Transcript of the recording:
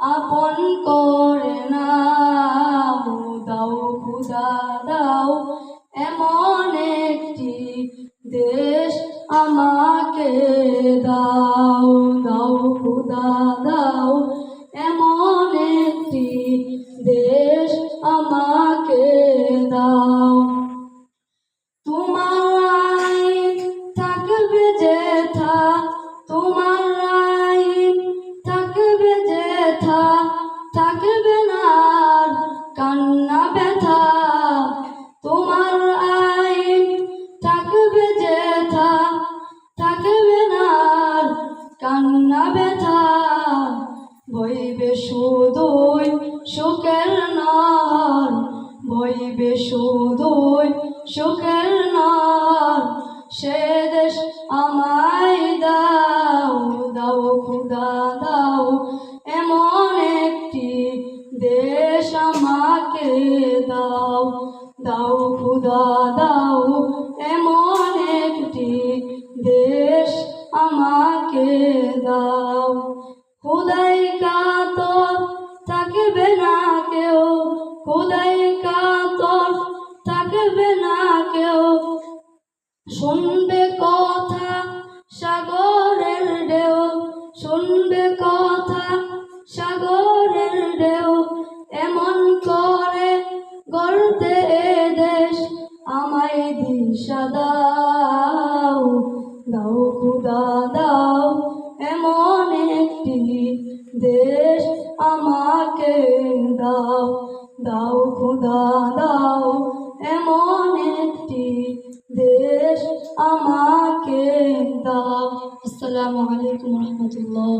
আপন করে নাও, দাও, খুদা, দাও। এমন একটি দেশ আমাকে দাও দাও, খুদা, দাও। এমন একটি দেশ আমাকে দাও। তোমার থাকবে যেথা, তোমার থাকবে না কান্না ব্যথা। তোমার আইন থাকবে যেথা, থাকবে না কান্না ব্যথা। বইবে শুধুই সুখের নার, বইবে শুধুই সুখের নার। সে দেশ আমায় দাও দাও খুদা, দাও আমাকে দাও দাও খুদা দাও এমন একটি দেশ আমাকে দাও। খুদাই কাতর থাকবে না কেউ খুদাই কাতর থাকবে না কেউ। শুনবে কথা সাগরের দাও, খুদা দাও, এমন একটি দেশ আমাকে দাও। দাও, খুদা দাও, এমন একটি দেশ আমাকে দাও। আসসালামু আলাইকুম রহমতুল্লাহ।